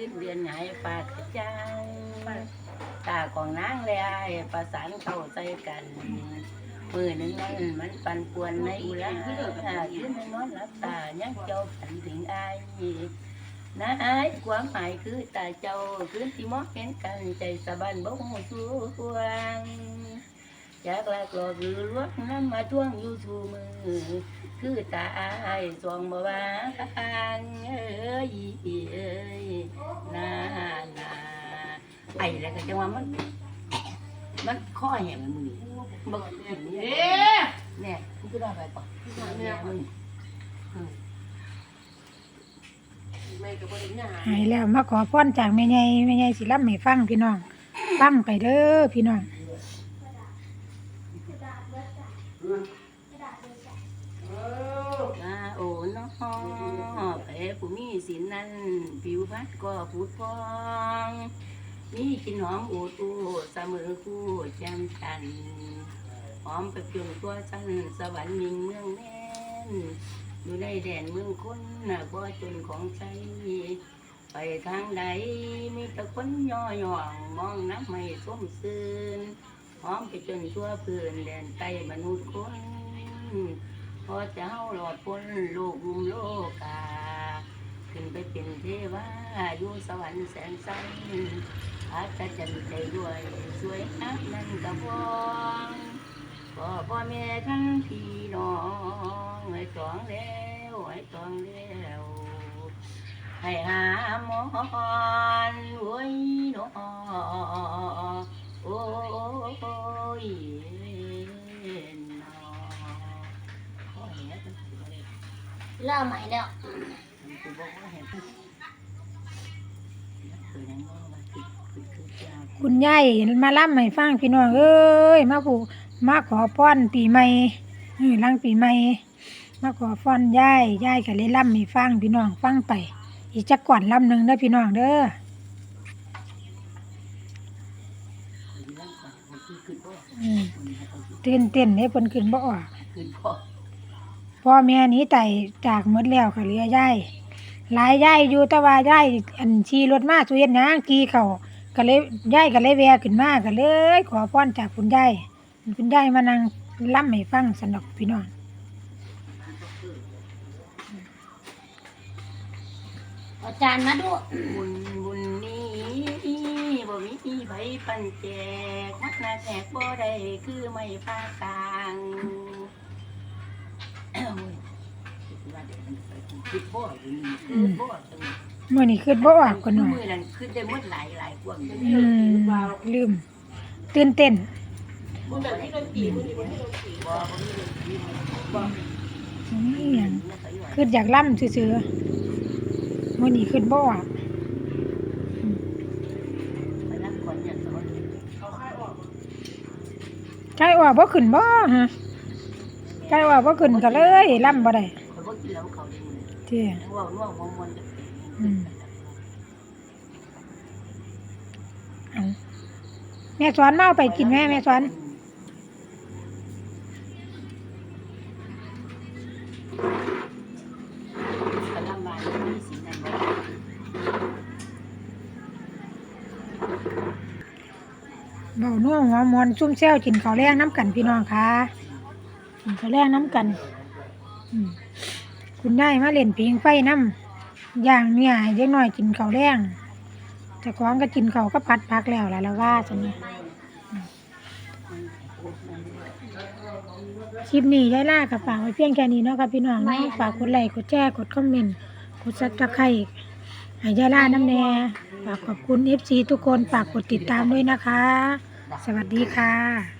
ขึ้นเดือนไหนปากจังตาของนางเลยไอประสานเข้าใจกันมือหนึ่งนั้นมันปันป่วนในอุลาขึ้นนอนหลับตายังเจ้าฝันถึงไอ้นะไอ้ความหมายคือตาเจ้าคืนที่มองเห็นกันใจสะบันบ่หูสูวงจากลักหลอกหรือลวกน้ำมาท่วงอยู่สู่มือ คือตาอายสวงบ่วางเอ้ยเอ้ยนานาไอ้แล้วก็จังว่ามัน มันข้อแหงมือบ่กินเนี่ยเนี่ยมันก็ได้ไปป่ะเนี่ยมึงไม่ก็บ่ได้หยังหายแล้วมาขอพรจากแม่ใหญ่แม่ใหญ่สิรับให้ฟังพี่น้องฟังไปเด้อพี่น้อง อาโอน้อแผลผู้มีสินนั้น ผิวพัดก็ผุดพอง มีกลินหอมอูดอูดเสมอคู่แจ่มจันทร์หอมไปจนตัวสั้นสวรรค์มิงเมืองแม่นอยู่ในแดนเมืองคนน่ะบ่จนของใจไปทางใดมีแต่คนย่อหย่องมองน้ำไม่ส้มซื่นหอมไปจนทั่วพื้นแดนใต้มนุษย์คน พอจะเจ้าหลอดพ้นโลกรุมโลกา ขึ้นไปเป็นเทวาอยู่สวรรค์แสนไสอาจจะจันใจด้วยสวยนักนั่นกระพองพ่อพ่อแม่ทั้งพี่น้องให้จองแล้วให้จองแล้วให้หาหมอน เล่าใหม่แล้วกูบอกว่าเห็นคือยังว่าว่าคือคือคือจะคุณยายมาล่ำให้ฟังพี่น้องเอ้ยมาผูมาขอพรปีใหม่เออหลังปีใหม่มาขอพรยายยายก็เลยล่ำให้ฟังพี่น้องฟังไป อีกจักก่อนล่ำหนึ่งเด้อพี่น้องเด้อคือคือคือพ่ออืมเตื่นเต้นเด้เพิ่นขึ้นบ่ออก คือพ่อ พ่อแม่นี้ไต่จากหมดแล้วก็เหลือยายหลายยายอยู่แต่ว่ายายอันขี่รถมาสุเฮ็ดหยังขี่เขาก็เลยยายก็เลยแวะขึ้นมาก็เลย ขอพรจากคุณยายคุณยายมานั่งล่ำให้ฟังสนอกพี่น้องอาจารย์มาดูบุญบุญนี้บ่มีใบปันแจกมักนาแจกบ่ได้คือไม่พากลาง ว่าเดี๋ยวมันไปคือพ่ออยู่นี่คือพ่อจังมื้อนี้คิดบ่ออกกันหน่อยมือนั้นคือได้หมดหลายหลายกว่าอืมลืมตื่นเต้นบ่แบบที่เราตีบ่บ่มีดนตรีบ่บ่มีดนตรีบ่นี่หยังคิดอยากล่ำซื่อๆมื้อนี้คิดบ่ออกไปรับก่อนเนี่ยสอนใกล้ออกบ่ขึ้นบ่ฮะใกล้ออกบ่ขึ้นก็เลยล่ำบ่ได้เขา บ่กินแล้วเขาด้มื้อเจ้นี้ว่าว่าบ่ม่วนจะอืมเอาแม่สอนเอาไปกินแม่แม่สอนเบาน่วงหัวมวนซุ่มแซวกินข้าวแรงน้ำกันพี่น้องค่ะกินข้าวแรงน้ำกัน อืม คุณยายมาเล่นปิงไฟน้ำย่างเนี่ยให้เด็กน้อยกินข้าวแรงแต่ของก็กินข้าวก็ผัดผักแล้วล่ะแล้วว่าจังคลิปนี้ยายล่ากับฝากไว้เพียงแค่นี้เนาะค่ะพี่น้องเนาะฝากกดไลค์กดแชร์กดคอมเมนต์กดซับสไครต์ให้ยายล่าน้ำแน่ฝากขอบคุณเอฟซีทุกคนฝากกดติดตามด้วยนะคะ สวัสดีค่ะ